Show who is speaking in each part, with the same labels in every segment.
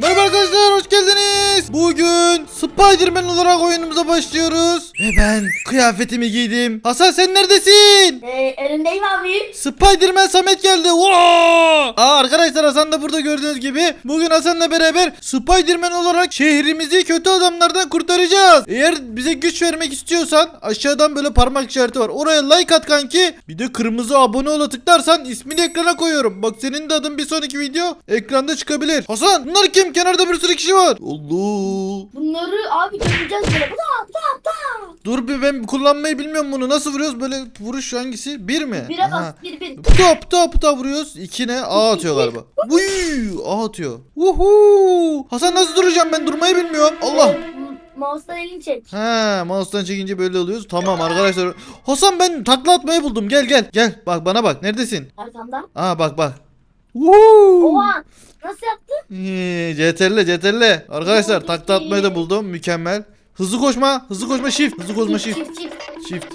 Speaker 1: Merhaba arkadaşlar hoş geldiniz. Bugün Spider-Man olarak oyunumuza başlıyoruz. Ve ben kıyafetimi giydim. Hasan sen neredesin?
Speaker 2: Ee, elindeyim abi.
Speaker 1: Spider-Man Samet geldi. Wow! Aa, arkadaşlar Hasan da burada gördüğünüz gibi. Bugün Hasan'la beraber Spider-Man olarak şehrimizi kötü adamlardan kurtaracağız. Eğer bize güç vermek istiyorsan aşağıdan böyle parmak işareti var. Oraya like at kanki. Bir de kırmızı abone ol'a tıklarsan ismini ekrana koyuyorum. Bak senin de adın bir sonraki video ekranda çıkabilir. Hasan bunlar kim? Kenarda bir sürü kişi var. Allah.
Speaker 2: Bunları abi göreceğiz böyle. Bu da bu da bu da.
Speaker 1: Dur bir ben kullanmayı bilmiyorum bunu. Nasıl vuruyoruz? Böyle vuruş hangisi? Bir mi?
Speaker 2: Bire
Speaker 1: Aha.
Speaker 2: bas bir bir.
Speaker 1: Puta puta puta vuruyoruz. İki ne? A atıyor galiba. Vuy! A atıyor. Uhu! Hasan nasıl duracağım ben durmayı bilmiyorum. Allah.
Speaker 2: Ee, mouse'dan elini çek.
Speaker 1: He, mouse'dan çekince böyle oluyoruz. Tamam arkadaşlar. Hasan ben takla atmayı buldum. Gel gel gel. Bak bana bak. Neredesin?
Speaker 2: Arkamdan.
Speaker 1: Aa bak bak. Uhu!
Speaker 2: Oha. Nasıl yaptın?
Speaker 1: Ee, CTRL CTRL. Arkadaşlar
Speaker 2: Oo,
Speaker 1: takla atmayı da buldum. Mükemmel. Hızlı koşma. Hızlı koşma shift. Hızlı koşma shift.
Speaker 2: çift çift.
Speaker 1: Shift.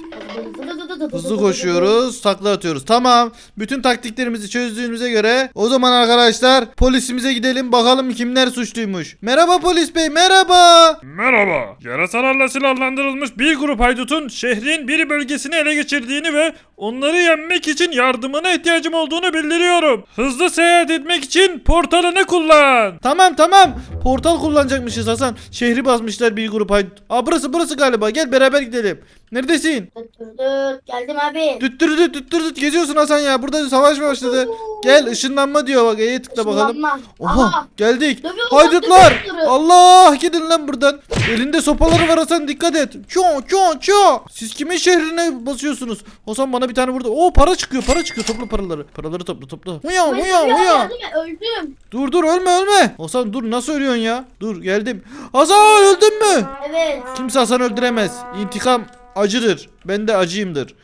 Speaker 2: Hızlı
Speaker 1: Hızlı koşuyoruz, takla atıyoruz. Tamam. Bütün taktiklerimizi çözdüğümüze göre o zaman arkadaşlar polisimize gidelim bakalım kimler suçluymuş. Merhaba polis bey, merhaba.
Speaker 3: Merhaba. Yarasalarla silahlandırılmış bir grup haydutun şehrin bir bölgesini ele geçirdiğini ve onları yenmek için yardımına ihtiyacım olduğunu bildiriyorum. Hızlı seyahat etmek için portalını kullan.
Speaker 1: Tamam tamam. Portal kullanacakmışız Hasan. Şehri basmışlar bir grup haydut. Aa burası burası galiba. Gel beraber gidelim. Neredesin?
Speaker 2: Dur dur. Geldim abi.
Speaker 1: Düttürdü düttürdü geziyorsun Hasan ya. Burada savaş başladı. Gel ışınlanma diyor bak. E'ye tıkla bakalım.
Speaker 2: Işınlanma.
Speaker 1: Oha geldik.
Speaker 2: Dövüyorlar,
Speaker 1: Haydutlar.
Speaker 2: dövüyorlar.
Speaker 1: Allah gidin lan buradan. Elinde sopaları var Hasan dikkat et. Ço ço ço. Siz kimin şehrine basıyorsunuz? Hasan bana bir tane burada. Oo para çıkıyor para çıkıyor topla paraları. Paraları topla topla. Uya
Speaker 2: Ay,
Speaker 1: uya
Speaker 2: ya,
Speaker 1: uya.
Speaker 2: yardım et, Öldüm.
Speaker 1: Dur dur ölme ölme. Hasan dur nasıl ölüyorsun ya? Dur geldim. Hasan öldün mü?
Speaker 2: Evet.
Speaker 1: Kimse Hasan öldüremez. İntikam acıdır. Ben de acıyımdır.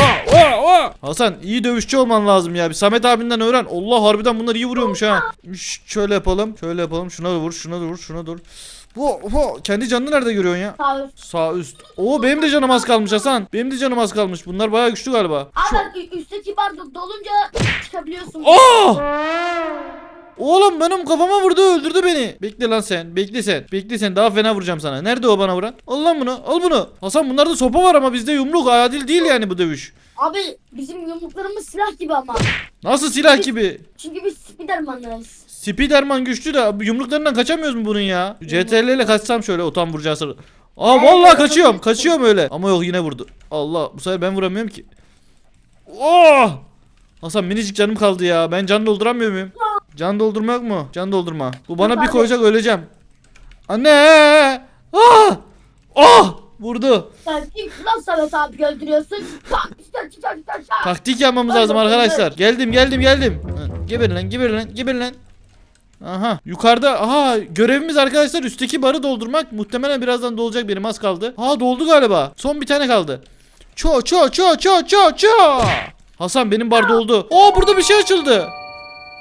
Speaker 3: Aa, aa, aa.
Speaker 1: Hasan iyi dövüşçü olman lazım ya. Bir Samet abinden öğren. Allah harbiden bunlar iyi vuruyormuş ha. Şş, şöyle yapalım. Şöyle yapalım. Şuna da vur, şuna da vur, şuna da vur. Bu, bu. Kendi canını nerede görüyorsun ya?
Speaker 2: Sağ üst.
Speaker 1: Sağ üst. Oo benim de canım az kalmış Hasan. Benim de canım az kalmış. Bunlar bayağı güçlü galiba.
Speaker 2: Abi bak ü- üstteki bar do- dolunca çıkabiliyorsun.
Speaker 1: Oh! Oğlum benim kafama vurdu öldürdü beni. Bekle lan sen. Bekle sen. Bekle sen. Daha fena vuracağım sana. Nerede o bana vuran? Al lan bunu. Al bunu. Hasan bunlarda sopa var ama bizde yumruk. Adil değil yani bu dövüş.
Speaker 2: Abi bizim yumruklarımız silah gibi ama.
Speaker 1: Nasıl silah gibi?
Speaker 2: Çünkü biz Spiderman'larız.
Speaker 1: Spiderman güçlü de yumruklarından kaçamıyoruz mu bunun ya? CTRL ile kaçsam şöyle o tam vuracağı sırada. Aa
Speaker 2: Evet,
Speaker 1: vallahi kaçıyorum.
Speaker 2: evet.
Speaker 1: Kaçıyorum öyle. Ama yok yine vurdu. Allah bu sefer ben vuramıyorum ki. Oh! Hasan minicik canım kaldı ya. Ben can dolduramıyor muyum? Can doldurma yok mu? Can doldurma. Bu bana bir koyacak öleceğim. Anne! Ah! Ah! Vurdu.
Speaker 2: Sen kim lan Samet abi öldürüyorsun? Tak tak tak tak.
Speaker 1: Taktik yapmamız lazım arkadaşlar. Geldim geldim geldim. Ha, Geberin lan geberin lan geberin lan. Aha yukarıda aha görevimiz arkadaşlar üstteki barı doldurmak. Muhtemelen birazdan dolacak benim az kaldı. Ha doldu galiba. Son bir tane kaldı. Ço ço ço ço ço ço. Hasan benim bar doldu. Oo burada bir şey açıldı.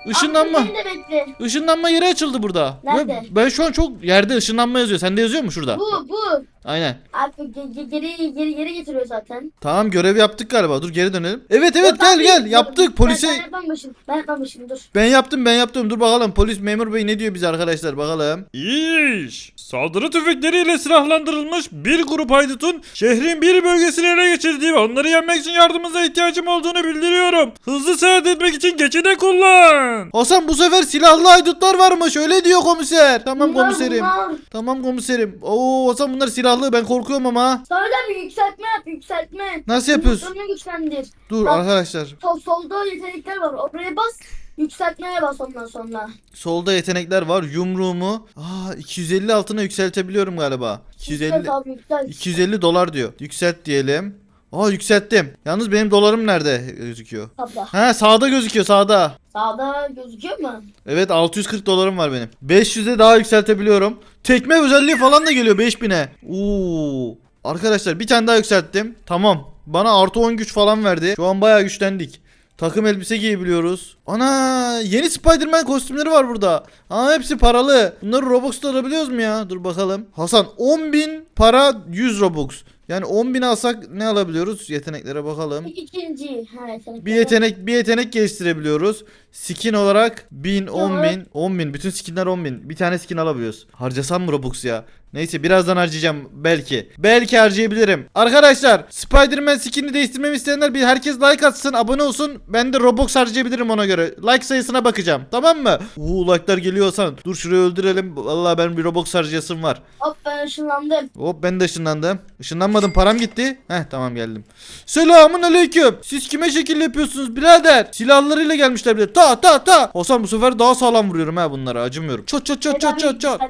Speaker 1: Işınlanma.
Speaker 2: Abi beni de bekle.
Speaker 1: Işınlanma yeri açıldı burada.
Speaker 2: Nerede?
Speaker 1: Ve ben şu an çok yerde ışınlanma yazıyor. Sende yazıyor mu şurada?
Speaker 2: Bu bu.
Speaker 1: Aynen.
Speaker 2: Abi ge- ge- geri geri geri getiriyor zaten.
Speaker 1: Tamam görev yaptık galiba. Dur geri dönelim. Evet evet
Speaker 2: Yok
Speaker 1: gel
Speaker 2: abi,
Speaker 1: gel yaptık
Speaker 2: Ben,
Speaker 1: polise.
Speaker 2: ben yapmamışım. Ben yapmamışım dur.
Speaker 1: Ben yaptım ben yaptım. Dur bakalım polis memur bey ne diyor bize arkadaşlar bakalım.
Speaker 3: İyi iş. Saldırı tüfekleriyle silahlandırılmış bir grup haydutun şehrin bir bölgesini ele geçirdiği ve onları yenmek için yardımınıza ihtiyacım olduğunu bildiriyorum. Hızlı seyahat etmek için geçide kullan.
Speaker 1: Hasan bu sefer silahlı haydutlar varmış öyle diyor komiser. Tamam
Speaker 2: Bunlar,
Speaker 1: komiserim.
Speaker 2: bunlar.
Speaker 1: Tamam komiserim. Oo Hasan bunlar silahlı ben korkuyorum ama.
Speaker 2: Sana da bir yükseltme yap yükseltme.
Speaker 1: Nasıl yapıyorsun?
Speaker 2: Yumruklarını güçlendir.
Speaker 1: Dur
Speaker 2: Bak.
Speaker 1: arkadaşlar.
Speaker 2: Sol, solda yetenekler var. Oraya bas. Yükseltmeye bas ondan sonra.
Speaker 1: Solda yetenekler var. Yumruğumu aa 250 altına yükseltebiliyorum galiba. 250
Speaker 2: Yükselt abi yükselt.
Speaker 1: 250 dolar diyor. Yükselt diyelim. Aa yükselttim. Yalnız benim dolarım nerede gözüküyor?
Speaker 2: Tabla.
Speaker 1: Ha sağda gözüküyor sağda.
Speaker 2: Sağda gözüküyor mu?
Speaker 1: Evet 640 dolarım var benim. 500'e daha yükseltebiliyorum. Tekme özelliği falan da geliyor 5000'e. Oo. Arkadaşlar bir tane daha yükselttim. Tamam. Bana artı 10 güç falan verdi. Şu an bayağı güçlendik. Takım elbise giyebiliyoruz. Ana yeni Spider-Man kostümleri var burada. Aa hepsi paralı. Bunları Robux'ta alabiliyoruz mu ya? Dur bakalım. Hasan 10.000 para 100 Robux. Yani 10 bin alsak ne alabiliyoruz? Yeteneklere bakalım.
Speaker 2: İkinci. Ha, yetenek.
Speaker 1: Bir yetenek bir yetenek geliştirebiliyoruz. Skin olarak 1000, 10 bin, 10 bin. Bütün skinler 10 bin. Bir tane skin alabiliyoruz. Harcasam mı Robux ya? Neyse birazdan harcayacağım belki. Belki harcayabilirim. Arkadaşlar Spider-Man skinini değiştirmemi isteyenler bir herkes like atsın, abone olsun. Ben de Robux harcayabilirim ona göre. Like sayısına bakacağım. Tamam mı? Uuu like'lar geliyor Hasan. Dur şurayı öldürelim. Vallahi ben bir Robux harcayasım var.
Speaker 2: Hop ben ışınlandım.
Speaker 1: Hop ben de ışınlandım. Işınlanmadım param gitti. Heh tamam geldim. Selamun aleyküm. Siz kime şekil yapıyorsunuz birader? Silahlarıyla gelmişler bir de. Ta ta ta. Hasan bu sefer daha sağlam vuruyorum ha bunlara acımıyorum. Çat çat çat çat çat çat.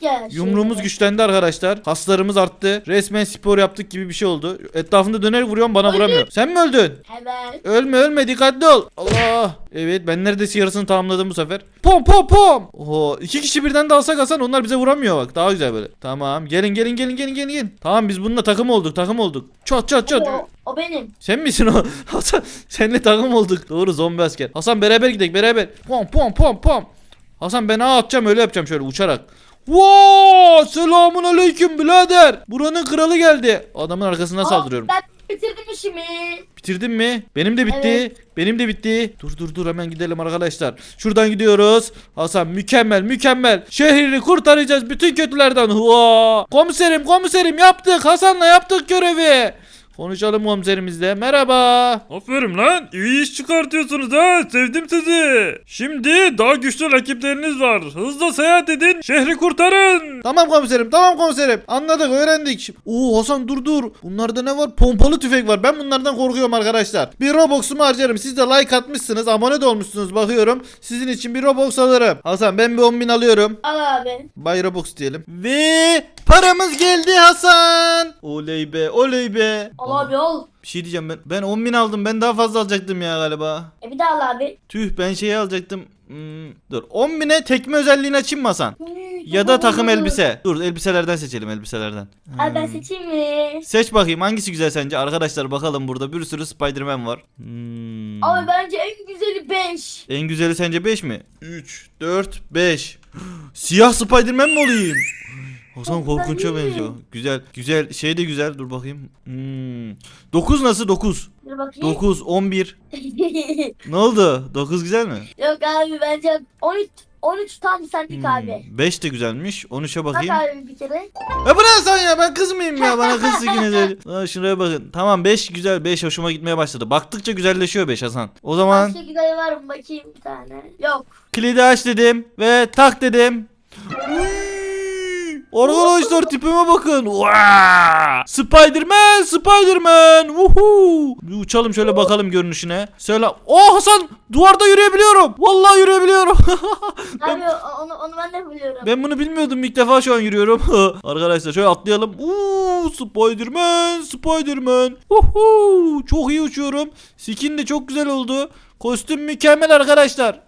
Speaker 2: Ya.
Speaker 1: Yumruğumuz
Speaker 2: şeyleri.
Speaker 1: Güçlendi arkadaşlar. Kaslarımız arttı. Resmen spor yaptık gibi bir şey oldu. Etrafında dönerek vuruyorum bana
Speaker 2: Öldüm.
Speaker 1: vuramıyor. Sen mi öldün?
Speaker 2: Evet.
Speaker 1: Ölme ölme dikkatli ol. Allah. Evet ben neredeyse yarısını tamamladım bu sefer. Pom pom pom. Oho iki kişi birden de alsak Hasan onlar bize vuramıyor bak. Daha güzel böyle. Tamam gelin gelin gelin gelin gelin. gelin. Tamam biz bununla takım olduk takım olduk. Çat çat çat.
Speaker 2: O, o benim.
Speaker 1: Sen misin o? Hasan seninle takım olduk. Doğru zombi asker. Hasan beraber gidelim beraber. Pom pom pom pom. Hasan ben ağa atacağım öyle yapacağım şöyle uçarak. Vaa! Selamun aleyküm birader. Buranın kralı geldi. Adamın arkasından
Speaker 2: Aa,
Speaker 1: saldırıyorum.
Speaker 2: Ben bitirdim işimi.
Speaker 1: Bitirdin mi? Benim de bitti.
Speaker 2: Evet.
Speaker 1: Benim de bitti. Dur dur dur hemen gidelim arkadaşlar. Şuradan gidiyoruz. Hasan mükemmel mükemmel. Şehri kurtaracağız bütün kötülerden. Hua! Komiserim komiserim yaptık. Hasan'la yaptık görevi. Konuşalım komiserimizle. Merhaba.
Speaker 3: Aferin lan. İyi iş çıkartıyorsunuz ha. Sevdim sizi. Şimdi daha güçlü rakipleriniz var. Hızla seyahat edin. Şehri kurtarın.
Speaker 1: Tamam komiserim tamam komiserim. Anladık öğrendik. Oo Hasan dur dur. Bunlarda ne var? Pompalı tüfek var. Ben bunlardan korkuyorum arkadaşlar. Bir Robux'umu harcarım. Siz de like atmışsınız. Abone de olmuşsunuz bakıyorum. Sizin için bir Robux alırım. Hasan ben bir 10 bin alıyorum.
Speaker 2: Al abi.
Speaker 1: Bay Robux diyelim. Ve paramız geldi Hasan. Oley be oley be.
Speaker 2: Al abi al.
Speaker 1: Bir şey diyeceğim ben. Ben 10 bin aldım. Ben daha fazla alacaktım ya galiba.
Speaker 2: E bir daha al abi.
Speaker 1: Tüh ben şeyi alacaktım. Hmm, dur 10 bine tekme özelliğini açayım mı Hasan? Ya da takım elbise. Dur elbiselerden seçelim elbiselerden.
Speaker 2: Abi ben
Speaker 1: Hmm.
Speaker 2: seçeyim mi?
Speaker 1: Seç bakayım hangisi güzel sence? Arkadaşlar bakalım burada bir sürü Spider-Man var. Hmm.
Speaker 2: Abi bence en güzeli 5.
Speaker 1: En güzeli sence 5 mi? 3, 4, 5. Siyah Spider-Man mi olayım? Hasan korkunça benziyor. Güzel. Güzel. Şey de güzel. Dur bakayım. Hmm. 9 nasıl? 9.
Speaker 2: Dur bakayım.
Speaker 1: 9, 11. Ne oldu? 9 güzel mi?
Speaker 2: Yok abi bence 13 13 tam sendik abi.
Speaker 1: 5 de güzelmiş. 13'e
Speaker 2: Bak
Speaker 1: bakayım.
Speaker 2: abi bir kere.
Speaker 1: Ya bu ne Hasan ya? Ben kız mıyım ya? Bana kız. Ha, şuraya bakın. Tamam 5 güzel. 5 hoşuma gitmeye başladı. Baktıkça güzelleşiyor 5 Hasan. O zaman
Speaker 2: Başka güzel var mı bakayım bir tane. Yok.
Speaker 1: kilidi aç dedim ve tak dedim. Arkadaşlar tipime bakın. Vaa! Spider-Man, Spider-Man. Woohoo! Bir uçalım şöyle bakalım görünüşüne. Selam. Oh Hasan, duvarda yürüyebiliyorum. Vallahi yürüyebiliyorum.
Speaker 2: Abi o- onu onu ben de biliyorum.
Speaker 1: ben bunu bilmiyordum. İlk defa şu an yürüyorum. Arkadaşlar şöyle atlayalım. Uuu, Spider-Man, Spider-Man. Woohoo! Çok iyi uçuyorum. Skin de çok güzel oldu. Kostüm mükemmel arkadaşlar.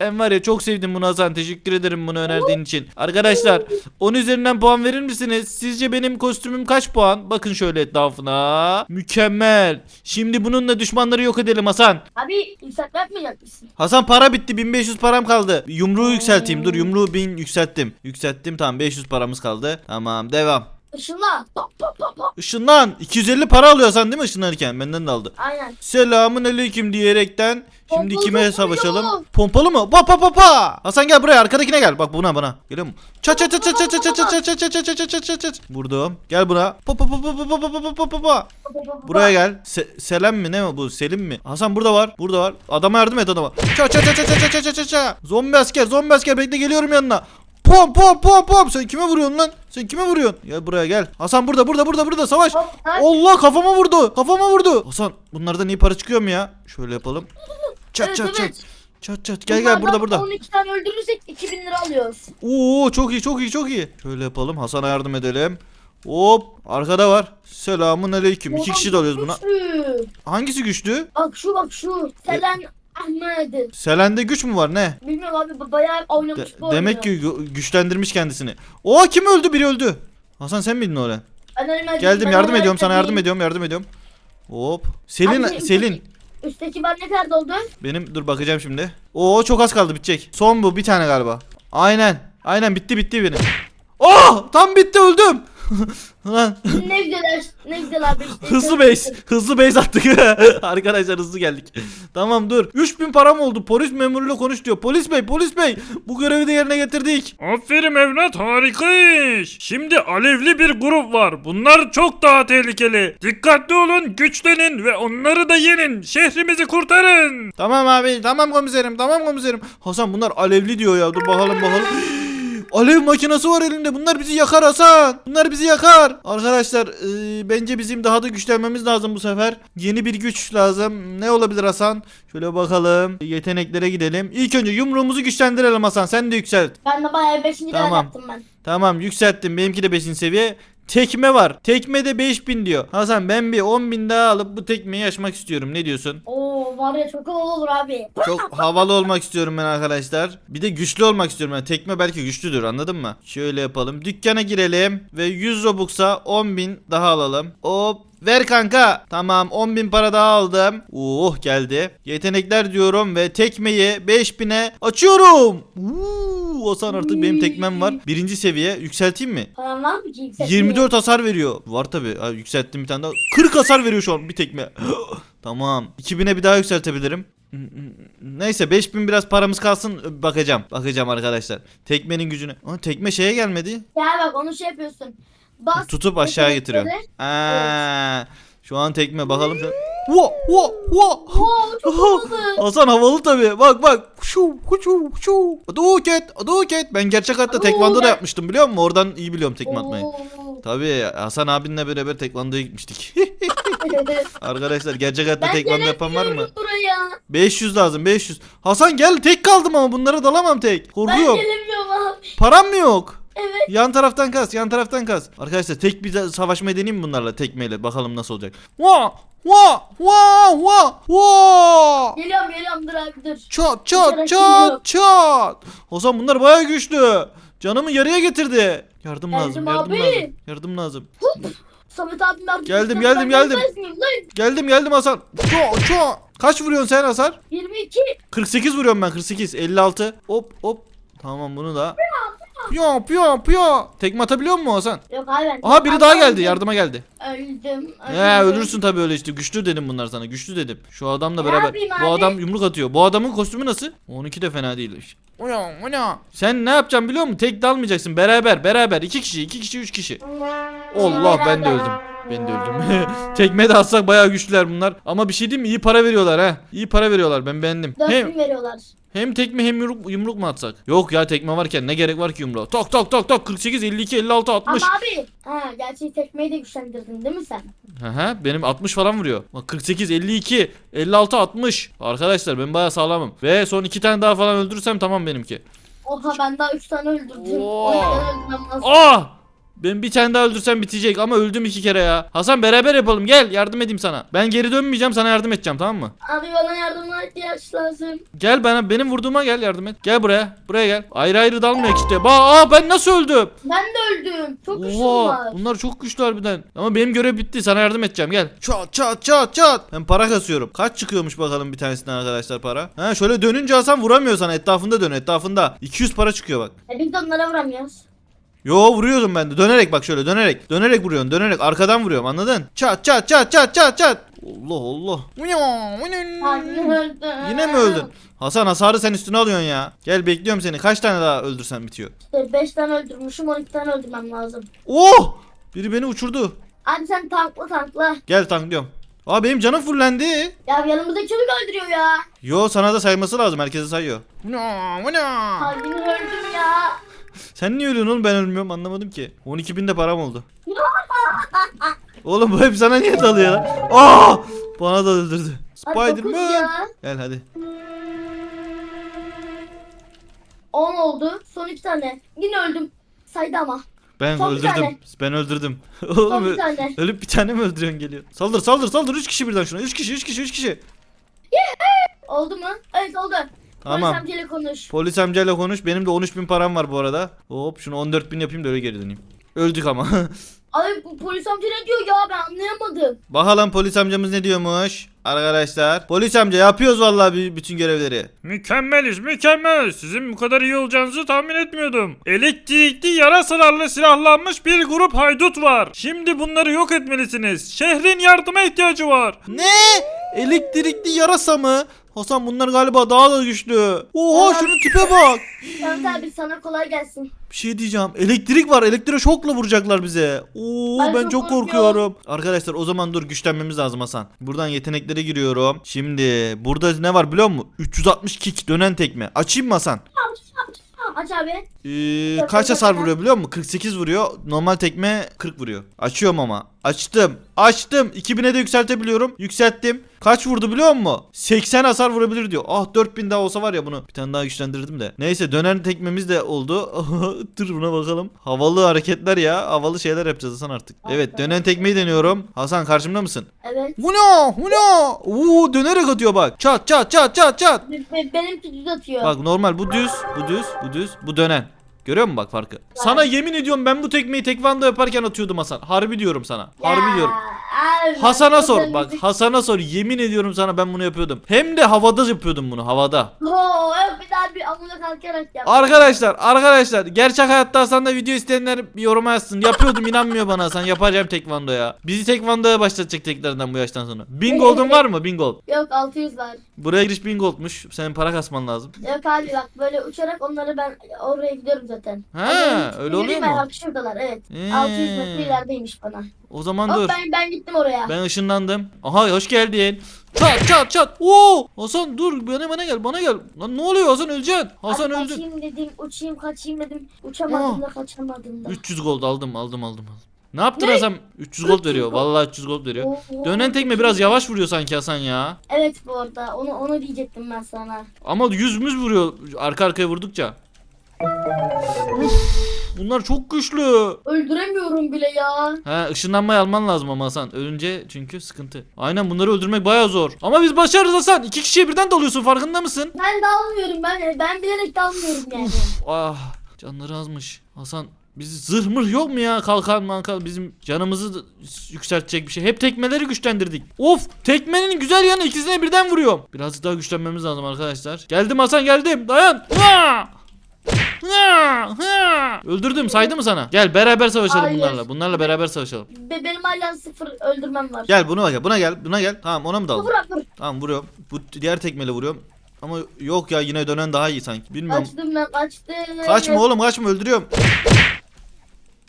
Speaker 1: Ben var ya çok sevdim bunu Hasan. Teşekkür ederim bunu önerdiğin için. Arkadaşlar 10 üzerinden puan verir misiniz? Sizce benim kostümüm kaç puan? Bakın şöyle etrafına. Mükemmel. Şimdi bununla düşmanları yok edelim Hasan.
Speaker 2: Abi yükseltme yapmayacak mısın?
Speaker 1: Hasan para bitti 1500 param kaldı. Yumruğu yükselteyim dur yumruğu 1000 yükselttim. Yükselttim tamam 500 paramız kaldı. Tamam devam.
Speaker 2: Işınla. Pop pop pop pop.
Speaker 1: Işınlan 250 para alıyor Hasan değil mi ışınlanırken benden de aldı.
Speaker 2: Aynen.
Speaker 1: Selamun aleyküm diyerekten şimdi
Speaker 2: Pompalı
Speaker 1: kime
Speaker 2: pompalı.
Speaker 1: savaşalım? Pompalı mı? Pa pa pa pa. Hasan gel buraya arkadakine gel. Bak buna bana. Geliyor mu? Çat çat çat çat çat çat çat çat çat çat çat çat çat çat çat çat. Vurdum. Gel buna. Pa pa pa pa pa pa pa pa pa pa pa.
Speaker 2: Pop,
Speaker 1: Buraya gel. Se- Selam mi ne mi bu? Selim mi? Hasan burada var. Burada var. Adama yardım et adama. Ça ça ça ça ça ça ça ça ça. Zombi asker, zombi asker bekle geliyorum yanına. Pom pom pom pom. Sen kime vuruyorsun lan? Sen kime vuruyorsun? Gel buraya gel. Hasan burada burada burada burada savaş.
Speaker 2: Hop.
Speaker 1: Allah kafama vurdu. Kafama vurdu. Hasan bunlardan iyi para çıkıyor mu ya? Şöyle yapalım. Çat
Speaker 2: Evet,
Speaker 1: çat çat.
Speaker 2: evet.
Speaker 1: Çat çat. Gel gel burada burada.
Speaker 2: 12 tane öldürürsek 2000 lira alıyoruz.
Speaker 1: Oo çok iyi çok iyi çok iyi. Şöyle yapalım. Hasan'a yardım edelim. Hop arkada var. Selamun aleyküm. İki kişi de alıyoruz buna.
Speaker 2: Güçlü.
Speaker 1: Hangisi güçlü?
Speaker 2: Bak şu bak şu. Selen Ahmet'in.
Speaker 1: Selen'de güç mü var ne?
Speaker 2: Bilmiyorum abi bu bayağı oynamış
Speaker 1: De-
Speaker 2: bu
Speaker 1: demek
Speaker 2: oyunu.
Speaker 1: ki gü- güçlendirmiş kendisini. O kim öldü? Biri öldü. Hasan sen miydin o ölen?
Speaker 2: Ben ölmedim,
Speaker 1: Geldim
Speaker 2: ben
Speaker 1: yardım ediyorum sana yardım ediyorum yardım ediyorum. Hop. Selin
Speaker 2: Abi,
Speaker 1: Selin
Speaker 2: Üstteki ben ne kadar doldu?
Speaker 1: benim dur bakacağım şimdi. Oo çok az kaldı bitecek. Son bu bir tane galiba. Aynen. Aynen bitti bitti benim. Oh tam bitti öldüm. Lan
Speaker 2: ne güzel ne güzel abi işte.
Speaker 1: hızlı base. Hızlı base attık. Arkadaşlar hızlı geldik. Tamam dur. 3000 param oldu. Polis memuruyla konuş diyor. Polis bey polis bey. Bu görevi de yerine getirdik.
Speaker 3: Aferin evlat harika iş. Şimdi alevli bir grup var. Bunlar çok daha tehlikeli. Dikkatli olun güçlenin ve onları da yenin. Şehrimizi kurtarın.
Speaker 1: Tamam abi tamam komiserim tamam komiserim. Hasan bunlar alevli diyor ya. Dur bakalım bakalım. Alev makinesi var elinde. Bunlar bizi yakar Hasan. Bunlar bizi yakar. Arkadaşlar e, bence bizim daha da güçlenmemiz lazım bu sefer. Yeni bir güç lazım. Ne olabilir Hasan? Şöyle bakalım. Yeteneklere gidelim. İlk önce yumruğumuzu güçlendirelim Hasan. Sen de yükselt.
Speaker 2: Ben de bayağı 5.
Speaker 1: Tamam.
Speaker 2: yaptım ben.
Speaker 1: Tamam yükselttim. Benimki de 5. seviye. Tekme var. Tekme de 5000 diyor. Hasan ben bir 10.000 daha alıp bu tekmeyi açmak istiyorum. Ne diyorsun?
Speaker 2: Oo var ya çok havalı olur abi.
Speaker 1: Çok havalı olmak istiyorum ben arkadaşlar. Bir de güçlü olmak istiyorum. Yani tekme belki güçlüdür anladın mı? Şöyle yapalım. Dükkana girelim ve 100 Robux'a 10.000 daha alalım. Hop ver kanka. Tamam 10.000 para daha aldım. Oh geldi. Yetenekler diyorum ve tekmeyi 5000'e açıyorum. Uuu, Hasan artık benim tekmem var. Birinci seviye yükselteyim mi?
Speaker 2: Paran var mı ki? Yüksek
Speaker 1: 24 hasar veriyor. Var tabi. Yükselttim bir tane daha. 40 hasar veriyor şu an bir tekme. tamam. 2000'e bir daha yükseltebilirim. Neyse 5000 biraz paramız kalsın bakacağım. Bakacağım arkadaşlar. Tekmenin gücüne. Aa, tekme şeye gelmedi.
Speaker 2: Ya bak onu şey yapıyorsun. Bas.
Speaker 1: Tutup aşağı getiriyor. Aa, Şu an tekme bakalım. Wo wo wo.
Speaker 2: Çok havalı.
Speaker 1: Hasan havalı tabi. Bak bak. Şu şu şu. Aduket aduket. Ben gerçek hayatta tekvando da
Speaker 2: ben-
Speaker 1: yapmıştım biliyor musun? Oradan iyi biliyorum tekme atmayı. Tabii Hasan abinle beraber tekvandoya gitmiştik. Arkadaşlar gerçek hayatta
Speaker 2: ben
Speaker 1: tekvando yapan var mı?
Speaker 2: buraya.
Speaker 1: 500 lazım 500. Hasan gel tek kaldım ama bunlara dalamam tek.
Speaker 2: Ben
Speaker 1: Korkuyorum.
Speaker 2: gelemiyorum abi.
Speaker 1: Param mı yok?
Speaker 2: Evet.
Speaker 1: Yan taraftan kas, yan taraftan kas. Arkadaşlar tek bir de savaşmayı deneyeyim mi bunlarla tekmeyle bakalım nasıl olacak. Va va va va va.
Speaker 2: Geliyorum geliyorum dur abi dur.
Speaker 1: Çat çat çat çat. Hasan bunlar bayağı güçlü. Canımı yarıya getirdi. Yardım
Speaker 2: Geldim
Speaker 1: lazım, yardım
Speaker 2: abi.
Speaker 1: lazım. Yardım lazım.
Speaker 2: Samet abim yardım
Speaker 1: Geldim, geldim, geldim. Geldim geldim Hasan. Çat çat. Kaç vuruyorsun sen Hasan?
Speaker 2: 22.
Speaker 1: 48 vuruyorum ben 48 56 hop hop tamam bunu da Piyo piyo piyo Tekme atabiliyor musun Hasan?
Speaker 2: Yok abi ben.
Speaker 1: Aha biri
Speaker 2: Abi
Speaker 1: daha
Speaker 2: öldüm.
Speaker 1: geldi yardıma geldi
Speaker 2: Öldüm.
Speaker 1: He ölürsün tabii öyle işte güçlü dedim bunlar sana güçlü dedim Şu adamla
Speaker 2: Ne
Speaker 1: beraber
Speaker 2: yapayım
Speaker 1: Bu
Speaker 2: abi?
Speaker 1: adam yumruk atıyor Bu adamın kostümü nasıl? 12 de fena değil Uya, uya. Sen ne yapacaksın biliyor musun? Tek dalmayacaksın beraber beraber iki kişi iki kişi üç kişi Allah ben de öldüm ben de öldüm. Tekme de atsak bayağı güçlüler bunlar. Ama bir şey diyeyim mi? İyi para veriyorlar ha. İyi para veriyorlar. Ben beğendim. Hem,
Speaker 2: 4000 veriyorlar.
Speaker 1: hem tekme hem yumruk, yumruk mu atsak? Yok ya tekme varken ne gerek var ki yumruğa? Tok tok tok tok 48 52 56 60.
Speaker 2: Ama abi. Ha gerçi tekmeyi de güçlendirdin değil mi sen?
Speaker 1: Hı hı benim 60 falan vuruyor. Bak 48 52 56 60. Arkadaşlar ben bayağı sağlamım. Ve son iki tane daha falan öldürürsem tamam benimki.
Speaker 2: Oha ben daha 3 tane öldürdüm.
Speaker 1: Oo.
Speaker 2: O
Speaker 1: Ben bir tane daha öldürsem bitecek ama öldüm iki kere ya. Hasan beraber yapalım gel yardım edeyim sana. Ben geri dönmeyeceğim sana yardım edeceğim tamam mı?
Speaker 2: Abi bana yardımına ihtiyaç lazım.
Speaker 1: Gel bana benim vurduğuma gel yardım et. Gel buraya. Buraya gel. Ayrı ayrı dalmayak işte. Ba aa ben nasıl öldüm?
Speaker 2: Ben de öldüm. Çok güçlü
Speaker 1: Oha
Speaker 2: var.
Speaker 1: bunlar çok güçlü harbiden. Ama benim görev bitti sana yardım edeceğim gel. Çat çat çat çat. Ben para kasıyorum. Kaç çıkıyormuş bakalım bir tanesinden arkadaşlar para. Ha şöyle dönünce Hasan vuramıyor sana etrafında dön etrafında. 200 para çıkıyor bak.
Speaker 2: E biz de onlara vuramıyoruz.
Speaker 1: Yo vuruyordum ben de. Dönerek bak şöyle dönerek. Dönerek vuruyorsun dönerek. Arkadan vuruyorum anladın? Çat çat çat çat çat çat. Allah Allah.
Speaker 2: Abi.
Speaker 1: Yine mi öldün? Hasan hasarı sen üstüne alıyorsun ya. Gel bekliyorum seni. Kaç tane daha öldürsen bitiyor.
Speaker 2: İşte 5 tane öldürmüşüm 12 tane öldürmem lazım.
Speaker 1: Oh! Biri beni uçurdu.
Speaker 2: Hadi sen tankla tankla.
Speaker 1: Gel tanklıyorum. Aa benim canım fullendi.
Speaker 2: Ya yanımızdaki çocuk öldürüyor ya.
Speaker 1: Yo sana da sayması lazım. Herkese sayıyor.
Speaker 2: Kalbini öldüm ya.
Speaker 1: Sen niye ölüyorsun oğlum ben ölmüyorum anlamadım ki. 12 bin de param oldu. oğlum bu hep sana niye dalıyor lan? Aa! Bana da öldürdü.
Speaker 2: Hadi dokuz
Speaker 1: Spiderman.
Speaker 2: ya.
Speaker 1: Gel hadi.
Speaker 2: 10 oldu. Son 2 tane. Yine öldüm. Saydı ama.
Speaker 1: Ben
Speaker 2: Son bir
Speaker 1: öldürdüm.
Speaker 2: tane.
Speaker 1: Ben öldürdüm.
Speaker 2: Son
Speaker 1: oğlum
Speaker 2: bir
Speaker 1: ö-
Speaker 2: tane.
Speaker 1: ölüp bir tane mi öldürüyorsun geliyor? Saldır saldır saldır 3 kişi birden şuna. 3 kişi 3 kişi 3 kişi.
Speaker 2: Oldu mu? Evet oldu.
Speaker 1: Tamam.
Speaker 2: Polis amcayla konuş.
Speaker 1: Polis amcayla konuş. Benim de 13 bin param var bu arada. Hop şunu 14 bin yapayım da öyle geri döneyim. Öldük ama.
Speaker 2: Abi bu polis amca ne diyor ya ben anlayamadım.
Speaker 1: Bakalım polis amcamız ne diyormuş. Arkadaşlar. Polis amca yapıyoruz vallahi bütün görevleri.
Speaker 3: Mükemmeliz mükemmeliz. Sizin bu kadar iyi olacağınızı tahmin etmiyordum. Elektrikli yarasalarla silahlanmış bir grup haydut var. Şimdi bunları yok etmelisiniz. Şehrin yardıma ihtiyacı var.
Speaker 1: Ne? Elektrikli yarasa mı? Hasan bunlar galiba daha da güçlü. Oha şunun tipe bak.
Speaker 2: Samet abi sana kolay gelsin.
Speaker 1: Bir şey diyeceğim. Elektrik var. Elektroşokla vuracaklar bize. Oo ben,
Speaker 2: Ben
Speaker 1: çok
Speaker 2: çok
Speaker 1: korkuyorum. Arkadaşlar o zaman dur güçlenmemiz lazım Hasan. Buradan yeteneklere giriyorum. Şimdi burada ne var biliyor musun? 360 kick dönen tekme. Açayım mı Hasan?
Speaker 2: Aç abi.
Speaker 1: Ee, kaç hasar vuruyor biliyor musun? 48 vuruyor. Normal tekme 40 vuruyor. Açıyorum ama. Açtım. Açtım. 2000'e de yükseltebiliyorum. Yükselttim. Kaç vurdu biliyor musun? 80 hasar vurabilir diyor. Ah 4000 daha olsa var ya bunu. Bir tane daha güçlendirdim de. Neyse dönen tekmemiz de oldu. Dur buna bakalım. Havalı hareketler ya. Havalı şeyler yapacağız Hasan artık. Evet dönen tekmeyi deniyorum. Hasan karşımda mısın?
Speaker 2: Evet.
Speaker 1: Bu ne? Bu ne? Oo dönerek atıyor bak. Çat çat çat çat çat.
Speaker 2: Be- be- benimki düz atıyor.
Speaker 1: Bak normal bu düz, bu düz, bu düz, bu dönen. Görüyor musun bak farkı? Sana yemin ediyorum ben bu tekmeyi tekvando yaparken atıyordum Hasan. Harbi diyorum sana. Harbi diyorum.
Speaker 2: abi,
Speaker 1: Hasan'a sor bak. Hasan'a sor yemin ediyorum sana ben bunu yapıyordum. Hem de havada yapıyordum bunu havada.
Speaker 2: Oo, evet bir daha bir amına kalkarak yap.
Speaker 1: Arkadaşlar arkadaşlar gerçek hayatta Hasan'da video isteyenler bir yoruma yazsın. Yapıyordum inanmıyor bana Hasan yapacağım tekvando ya. Bizi tekvandoya başlatacak tekrardan bu yaştan sonra. Bin gold'un var mı bin gold?
Speaker 2: Yok 600 var.
Speaker 1: Buraya giriş bin gold'muş. Senin para kasman lazım.
Speaker 2: Yok abi bak böyle uçarak onları ben oraya gidiyorum zaten.
Speaker 1: Ha,
Speaker 2: Az önce
Speaker 1: öyle oluyor mu?
Speaker 2: Bak şuradalar evet.
Speaker 1: Ee.
Speaker 2: 600 metre ilerideymiş bana.
Speaker 1: O zaman
Speaker 2: Hop
Speaker 1: dur.
Speaker 2: ben, ben gittim oraya.
Speaker 1: Ben ışınlandım. Aha hoş geldin. Çat çat çat. Oo! Hasan dur bana bana gel bana gel. Lan ne oluyor Hasan öleceksin. Hasan
Speaker 2: Abi
Speaker 1: öldü.
Speaker 2: Kaçayım dedim, uçayım kaçayım dedim. Uçamadım
Speaker 1: Aa.
Speaker 2: da kaçamadım da.
Speaker 1: 300 gold aldım aldım aldım aldım. Ne yaptın
Speaker 2: Ne?
Speaker 1: Hasan? 300 gold
Speaker 2: 300
Speaker 1: veriyor. Vallahi 300 gold veriyor.
Speaker 2: Oo.
Speaker 1: Dönen tekme biraz yavaş vuruyor sanki Hasan ya.
Speaker 2: Evet bu arada onu onu diyecektim ben sana.
Speaker 1: Ama yüzümüz vuruyor arka arkaya vurdukça. Bunlar çok güçlü.
Speaker 2: Öldüremiyorum bile ya.
Speaker 1: He ışınlanmayı alman lazım ama Hasan. Ölünce çünkü sıkıntı. Aynen bunları öldürmek baya zor. Ama biz başarırız Hasan. İki kişiye birden dalıyorsun farkında mısın?
Speaker 2: Ben dalmıyorum ben ben bilerek dalmıyorum yani.
Speaker 1: Ah canları azmış. Hasan biz zırh mırh yok mu ya kalkan mankan bizim canımızı yükseltecek bir şey. Hep tekmeleri güçlendirdik. Of tekmenin güzel yanı ikisine birden vuruyorum. Birazcık daha güçlenmemiz lazım arkadaşlar. Geldim Hasan geldim dayan. Ha! Öldürdüm saydı mı sana? Gel beraber savaşalım
Speaker 2: Hayır.
Speaker 1: bunlarla. Bunlarla beraber savaşalım.
Speaker 2: Be- benim hala sıfır öldürmem var.
Speaker 1: Gel bunu bak buna gel buna gel. Tamam ona mı daldın?
Speaker 2: Vur vur.
Speaker 1: Tamam vuruyorum. Bu diğer tekmeyle vuruyorum. Ama yok ya yine dönen daha iyi sanki. Bilmiyorum.
Speaker 2: Kaçtım ben kaçtım.
Speaker 1: Kaçma oğlum kaçma öldürüyorum.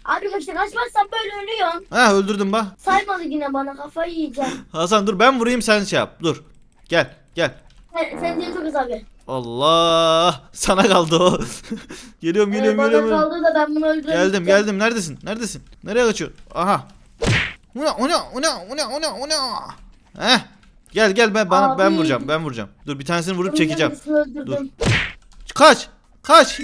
Speaker 2: Abi işte kaçmazsan böyle ölüyorsun.
Speaker 1: Ha öldürdüm bak.
Speaker 2: Saymadı yine bana kafayı yiyeceğim.
Speaker 1: Hasan dur ben vurayım sen şey yap. Dur. Gel gel.
Speaker 2: Sen, sen diye çok abi.
Speaker 1: Allah sana kaldı o. geliyorum
Speaker 2: Ee,
Speaker 1: geliyorum
Speaker 2: bana
Speaker 1: geliyorum.
Speaker 2: kaldı da ben bunu öldüremeyeceğim.
Speaker 1: Geldim geldim neredesin? Neredesin? Nereye kaçıyorsun? Aha. Una una una una una una. Heh. Gel gel ben bana ben
Speaker 2: Abi.
Speaker 1: vuracağım. Ben vuracağım. Dur bir tanesini vurup çekeceğim.
Speaker 2: öldürdüm.
Speaker 1: Kaç. Kaç.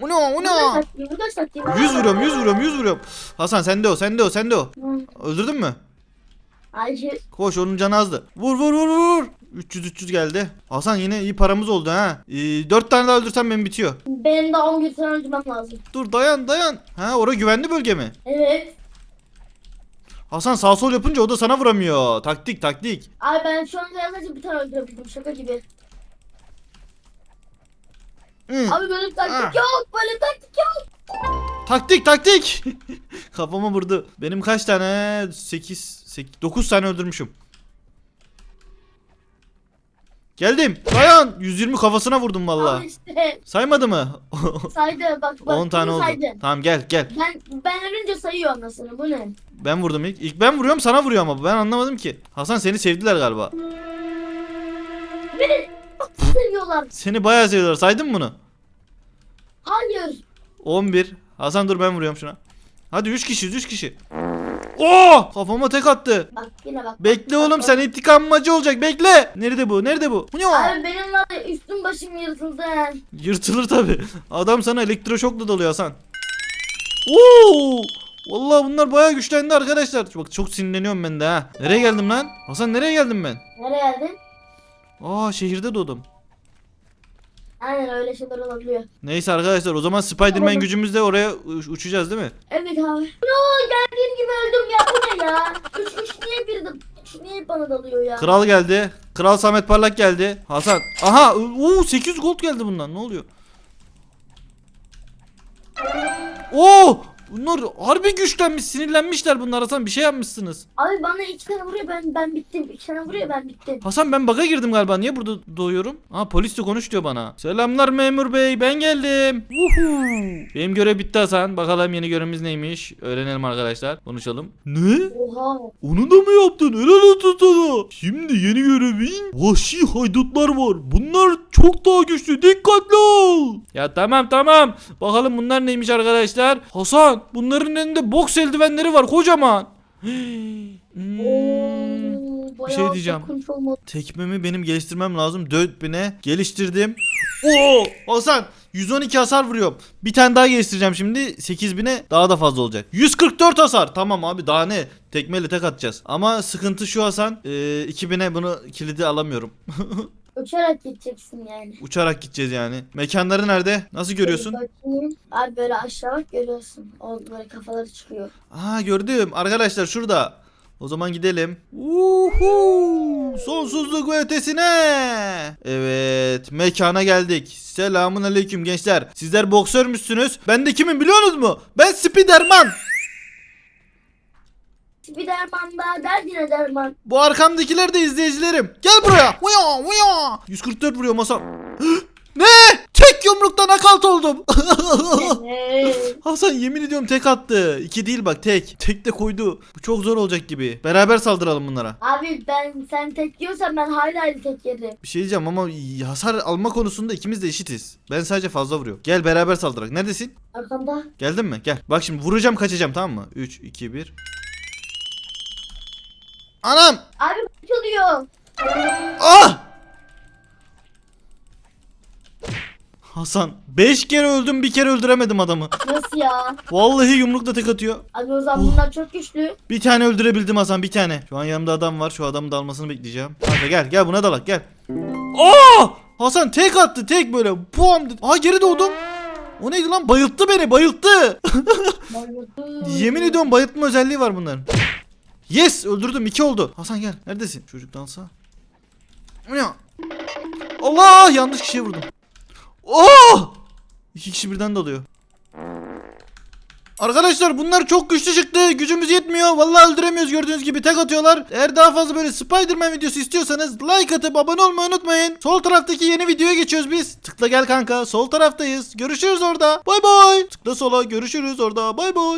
Speaker 2: Burada
Speaker 1: una.
Speaker 2: satayım, burada satayım.
Speaker 1: 100 vuruyorum 100 vuruyorum 100 vuruyorum. Hasan sende o sende o sende o. Öldürdün mü?
Speaker 2: Ayşe.
Speaker 1: Koş onun canı azdı. Vur vur vur vur. 300 300 geldi. Hasan yine iyi paramız oldu ha. Ee, 4 tane daha öldürsem benim bitiyor.
Speaker 2: Benim daha 10 gün sonra öldürmem lazım.
Speaker 1: Dur dayan dayan. Ha orası güvenli bölge mi?
Speaker 2: Evet.
Speaker 1: Hasan sağ sol yapınca o da sana vuramıyor. Taktik taktik.
Speaker 2: Abi ben şu anda sadece bir tane öldürebildim şaka gibi.
Speaker 1: Hı.
Speaker 2: Abi böyle bir taktik
Speaker 1: Ah.
Speaker 2: yok. Böyle taktik yok.
Speaker 1: Taktik taktik. Kafama vurdu. Benim kaç tane? 8, 8 9 tane öldürmüşüm. Geldim. Dayan. 120 kafasına vurdum
Speaker 2: Al
Speaker 1: valla.
Speaker 2: işte.
Speaker 1: Saymadı mı?
Speaker 2: Saydı bak bak.
Speaker 1: 10 tane
Speaker 2: bunu
Speaker 1: oldu.
Speaker 2: Saydı.
Speaker 1: Tamam gel gel.
Speaker 2: Ben ben ölünce sayıyor anasını. Bu ne?
Speaker 1: Ben vurdum ilk. İlk ben vuruyorum sana vuruyor ama ben anlamadım ki. Hasan seni sevdiler galiba.
Speaker 2: Beni seviyorlar.
Speaker 1: Seni bayağı seviyorlar. Saydın mı bunu?
Speaker 2: Hayır.
Speaker 1: 11. Hasan dur ben vuruyorum şuna. Hadi 3 kişiyiz 3 kişi. Oo! Kafama tek attı.
Speaker 2: Bak yine bak.
Speaker 1: Bekle
Speaker 2: bak,
Speaker 1: oğlum
Speaker 2: bak.
Speaker 1: sen intikam acı olacak bekle. Nerede bu? Nerede bu? Bu ne o?
Speaker 2: Abi benim var ya üstüm başım yırtıldı.
Speaker 1: Yırtılır tabi. Adam sana elektroşokla dalıyor Hasan. Oo! Vallahi bunlar bayağı güçlendi arkadaşlar. Bak çok sinirleniyorum ben de ha. Nereye geldim lan? Hasan nereye geldim ben?
Speaker 2: Nereye geldin?
Speaker 1: Aa şehirde doğdum.
Speaker 2: Aynen öyle şeyler olabiliyor.
Speaker 1: Neyse arkadaşlar o zaman Spiderman
Speaker 2: Tamam.
Speaker 1: gücümüzle oraya uç- uçacağız değil mi?
Speaker 2: Evet abi. No geldiğim gibi öldüm ya bu ne ya? Üç üç niye birdim? Şu niye bana dalıyor ya?
Speaker 1: Kral geldi. Kral Samet Parlak geldi. Hasan. Aha. Oo 800 gold geldi bundan. Ne oluyor? Oo! Bunlar harbi güçlenmiş, sinirlenmişler bunlar Hasan. Bir şey yapmışsınız.
Speaker 2: Abi bana iki tane vuruyor ben ben bittim. İki tane vuruyor ben bittim.
Speaker 1: Hasan ben baga girdim galiba. Niye burada doğuyorum? Ha polis de konuş diyor bana. Selamlar memur bey. Ben geldim. Vuhu. Benim görev bitti Hasan. Bakalım yeni görevimiz neymiş? Öğrenelim arkadaşlar. Konuşalım. Ne?
Speaker 2: Oha.
Speaker 1: Onu da mı yaptın? Helal olsun sana. Şimdi yeni görevin vahşi haydutlar var. Bunlar çok daha güçlü. Dikkatli ol. Ya tamam tamam. Bakalım bunlar neymiş arkadaşlar. Hasan bunların elinde boks eldivenleri var kocaman. Hmm.
Speaker 2: Oo, bayağı
Speaker 1: şey diyeceğim. Tekmemi benim geliştirmem lazım. 4000'e geliştirdim. Oo Hasan 112 hasar vuruyorum. Bir tane daha geliştireceğim şimdi. 8000'e daha da fazla olacak. 144 hasar. Tamam abi daha ne? Tekmeyle tek atacağız. Ama sıkıntı şu Hasan. Ee, 2000'e bunu kilidi alamıyorum.
Speaker 2: Uçarak gideceksin yani.
Speaker 1: Uçarak gideceğiz yani. Mekanları nerede? Nasıl görüyorsun?
Speaker 2: Bakayım. Abi böyle aşağı bak görüyorsun. O böyle kafaları çıkıyor.
Speaker 1: Aa gördüm. Arkadaşlar şurada. O zaman gidelim. Uhu! Sonsuzluk ve ötesine. Evet, mekana geldik. Selamun aleyküm gençler. Sizler boksör müsünüz? Ben de kimim biliyorsunuz mu? Ben Spiderman.
Speaker 2: Bir derman daha derdine derman.
Speaker 1: Bu arkamdakiler de izleyicilerim. Gel buraya. Uya, uya. 144 vuruyor masa. ne? Tek yumrukta nakalt oldum. Hasan yemin ediyorum tek attı. İki değil bak tek. Tek de koydu. Bu çok zor olacak gibi. Beraber saldıralım bunlara.
Speaker 2: Abi ben sen tek yiyorsan ben hala hayli tek yerim.
Speaker 1: Bir şey diyeceğim ama hasar alma konusunda ikimiz de eşitiz. Ben sadece fazla vuruyor. Gel beraber saldırak. Neredesin?
Speaker 2: Arkamda.
Speaker 1: Geldin mi? Gel. Bak şimdi vuracağım kaçacağım tamam mı? 3, 2, 1. Anam!
Speaker 2: Abi açılıyor.
Speaker 1: Ah! Hasan 5 kere öldüm bir kere öldüremedim adamı.
Speaker 2: Nasıl ya?
Speaker 1: Vallahi yumrukla tek atıyor.
Speaker 2: Abi o zaman bunlar çok güçlü.
Speaker 1: Bir tane öldürebildim Hasan bir tane. Şu an yanımda adam var. Şu adamın dalmasını bekleyeceğim. Hadi gel gel buna dalak gel. Aa! Hasan tek attı tek böyle. Bum! Aa geri doğdum. O neydi lan? Bayılttı beni bayılttı.
Speaker 2: Bayıldım.
Speaker 1: Yemin ediyorum bayıltma özelliği var bunların. Yes öldürdüm iki oldu. Hasan gel neredesin? Çocuk dansa. Allah yanlış kişiye vurdum. Oh! İki kişi birden dalıyor. Arkadaşlar bunlar çok güçlü çıktı. Gücümüz yetmiyor. Vallahi öldüremiyoruz gördüğünüz gibi tek atıyorlar. Eğer daha fazla böyle Spider-Man videosu istiyorsanız like atıp abone olmayı unutmayın. Sol taraftaki yeni videoya geçiyoruz biz. Tıkla gel kanka. Sol taraftayız. Görüşürüz orada. Bay bay. Tıkla sola. Görüşürüz orada. Bay bay.